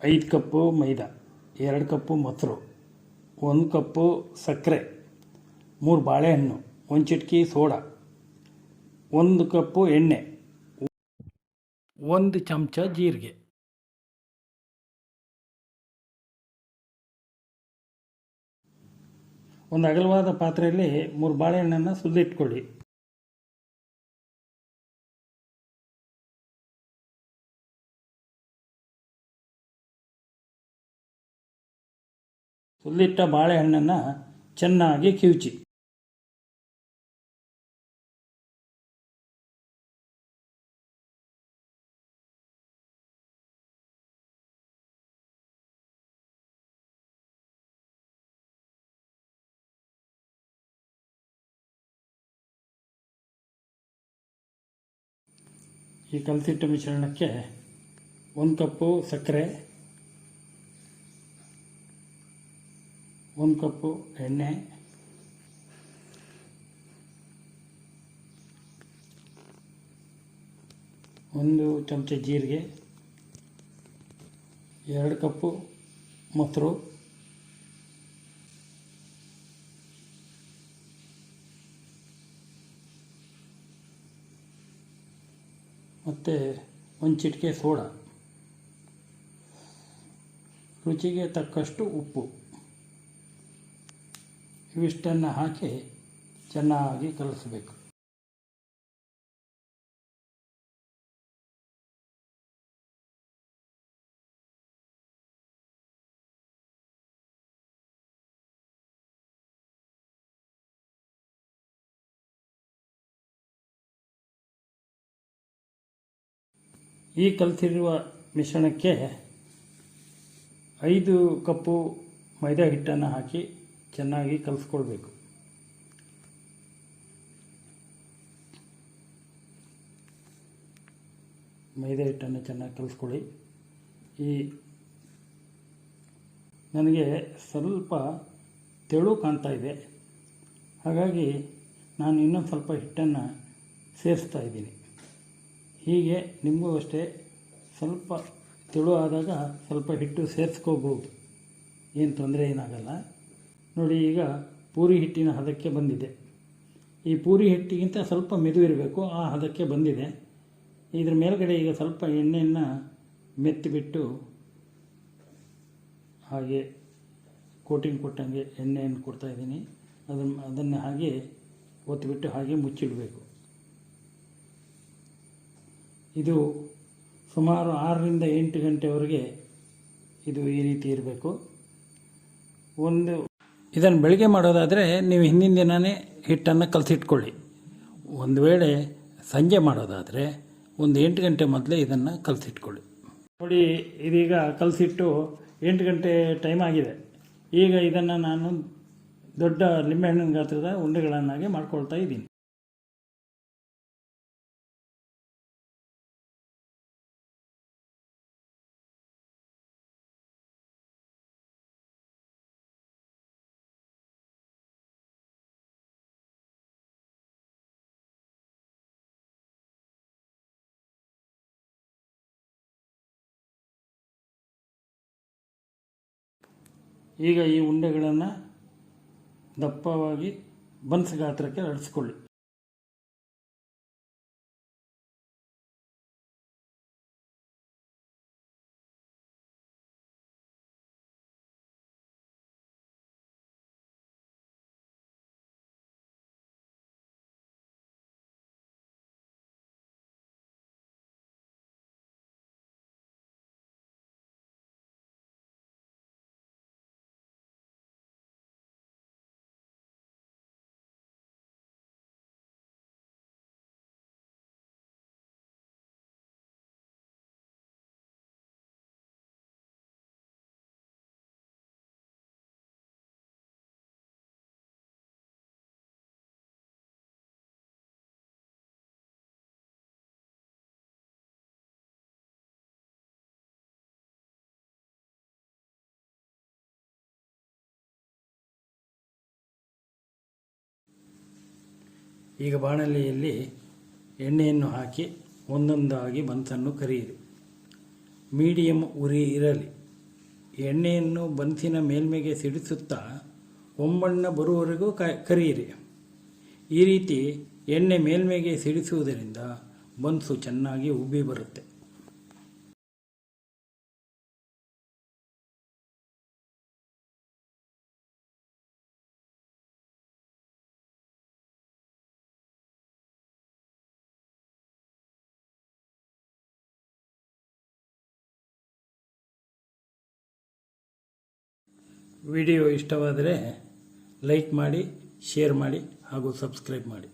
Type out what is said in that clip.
ಐದು ಕಪ್ಪು ಮೈದಾ, ಎರಡು ಕಪ್ಪು ಮೊಸರು, ಒಂದು ಕಪ್ಪು ಸಕ್ಕರೆ, ಮೂರು ಬಾಳೆಹಣ್ಣು, ಒಂದು ಚಿಟಕಿ ಸೋಡಾ, ಒಂದು ಕಪ್ಪು ಎಣ್ಣೆ, ಒಂದು ಚಮಚ ಜೀರಿಗೆ. ಒಂದು ಅಗಲವಾದ ಪಾತ್ರೆಯಲ್ಲಿ ಮೂರು ಬಾಳೆಹಣ್ಣನ್ನು ಸುಲಿಟ್ಕೊಳ್ಳಿ ಸುಲಿಟ್ಟ ಬಾಳೆಹಣ್ಣನ್ನು ಚೆನ್ನಾಗಿ ಕಿವುಚಿ. ಈ ಕಲಸಿಟ್ಟ ಮಿಶ್ರಣಕ್ಕೆ ಒಂದು ಕಪ್ಪು ಸಕ್ಕರೆ ಒಂದು ಕಪ್ಪು ಎಣ್ಣೆ. ಒಂದು ಚಮಚ ಜೀರಿಗೆ. ಎರಡು ಕಪ್ಪು ಮೊಸರು. ಮತ್ತು ಒಂದು ಚಿಟಿಕೆ ಸೋಡಾ. ರುಚಿಗೆ ತಕ್ಕಷ್ಟು ಉಪ್ಪು. ಇವಿಷ್ಟನ್ನು ಹಾಕಿ ಚೆನ್ನಾಗಿ ಕಲಿಸ್ಬೇಕು. ಈ ಕಲಿಸಿರುವ ಮಿಶ್ರಣಕ್ಕೆ ಐದು ಕಪ್ಪು ಮೈದಾ ಹಿಟ್ಟನ್ನು ಹಾಕಿ ಚೆನ್ನಾಗಿ ಕಲಿಸ್ಕೊಳ್ಬೇಕು ಮೈದಾ ಹಿಟ್ಟನ್ನು ಚೆನ್ನಾಗಿ ಕಲಿಸ್ಕೊಳ್ಳಿ. ಈ ನನಗೆ ಸ್ವಲ್ಪ ತೆಳು ಕಾಣ್ತಾ ಇದೆ. ಹಾಗಾಗಿ ನಾನು ಇನ್ನೊಂದು ಸ್ವಲ್ಪ ಹಿಟ್ಟನ್ನು ಸೇರಿಸ್ತಾ ಇದ್ದೀನಿ. ಹೀಗೆ ನಿಮಗೂ ಅಷ್ಟೇ ಸ್ವಲ್ಪ ತೆಳು ಆದಾಗ ಸ್ವಲ್ಪ ಹಿಟ್ಟು ಸೇರಿಸ್ಕೋಬೋದು. ಏನು ತೊಂದರೆ ಏನಾಗಲ್ಲ. ನೋಡಿ ಈಗ ಪೂರಿ ಹಿಟ್ಟಿನ ಹದಕ್ಕೆ ಬಂದಿದೆ. ಈ ಪೂರಿ ಹಿಟ್ಟಿಗಿಂತ ಸ್ವಲ್ಪ ಮೆದು ಇರಬೇಕು, ಆ ಹದಕ್ಕೆ ಬಂದಿದೆ. ಇದ್ರ ಮೇಲ್ಗಡೆ ಈಗ ಸ್ವಲ್ಪ ಎಣ್ಣೆಯನ್ನು ಮೆತ್ತಿಬಿಟ್ಟು ಹಾಗೆ ಕೋಟಿಂಗ್ ಕೊಟ್ಟಂಗೆ ಎಣ್ಣೆಯನ್ನು ಕೊಡ್ತಾಯಿದ್ದೀನಿ ಅದನ್ನು ಅದನ್ನು ಹಾಗೆ ಒತ್ತಿಬಿಟ್ಟು ಹಾಗೆ ಮುಚ್ಚಿಡಬೇಕು. ಇದು ಸುಮಾರು ಆರರಿಂದ ಎಂಟು ಗಂಟೆವರೆಗೆ ಇದು ಈ ರೀತಿ ಇರಬೇಕು. ಒಂದು ಇದನ್ನು ಬೆಳಿಗ್ಗೆ ಮಾಡೋದಾದರೆ ನೀವು ಹಿಂದಿನ ದಿನವೇ ಹಿಟ್ಟನ್ನು ಕಲಸಿಟ್ಕೊಳ್ಳಿ. ಒಂದು ವೇಳೆ ಸಂಜೆ ಮಾಡೋದಾದರೆ ಒಂದು ಎಂಟು ಗಂಟೆ ಮೊದಲೇ ಇದನ್ನು ಕಲಸಿಟ್ಕೊಳ್ಳಿ. ನೋಡಿ, ಇದೀಗ ಕಲಸಿಟ್ಟು ಎಂಟು ಗಂಟೆ ಟೈಮ್ ಆಗಿದೆ. ಈಗ ಇದನ್ನು ನಾನು ದೊಡ್ಡ ಲಿಂಬೆಹಣ್ಣಿನ ಗಾತ್ರದ ಉಂಡೆಗಳನ್ನಾಗಿ ಮಾಡ್ಕೊಳ್ತಾ ಇದ್ದೀನಿ. ಈಗ ಈ ಉಂಡೆಗಳನ್ನು ದಪ್ಪವಾಗಿ ಬನ್ಸ್ ಗಾತ್ರಕ್ಕೆ ಲಡಿಸ್ಕೊಳ್ಳಿ ಈಗ ಬಾಣಲೆಯಲ್ಲಿ ಎಣ್ಣೆಯನ್ನು ಹಾಕಿ ಒಂದೊಂದಾಗಿ ಬನ್ಸನ್ನು ಕರಿಯಿರಿ. ಮೀಡಿಯಂ ಉರಿ ಇರಲಿ. ಎಣ್ಣೆಯನ್ನು ಬನ್ಸಿನ ಮೇಲ್ಮೆಗೆ ಸಿಡಿಸುತ್ತಾ ಒಂಬಣ್ಣ ಬರುವವರೆಗೂ ಕ, ಕರಿಯಿರಿ. ಈ ರೀತಿ ಎಣ್ಣೆ ಮೇಲ್ಮೆಗೆ ಸಿಡಿಸುವುದರಿಂದ ಬನ್ಸು ಚೆನ್ನಾಗಿ ಉಬ್ಬಿ ಬರುತ್ತೆ. ವಿಡಿಯೋ ಇಷ್ಟವಾದರೆ ಲೈಕ್ ಮಾಡಿ ಶೇರ್ ಮಾಡಿ ಹಾಗೂ ಸಬ್ಸ್ಕ್ರೈಬ್ ಮಾಡಿ.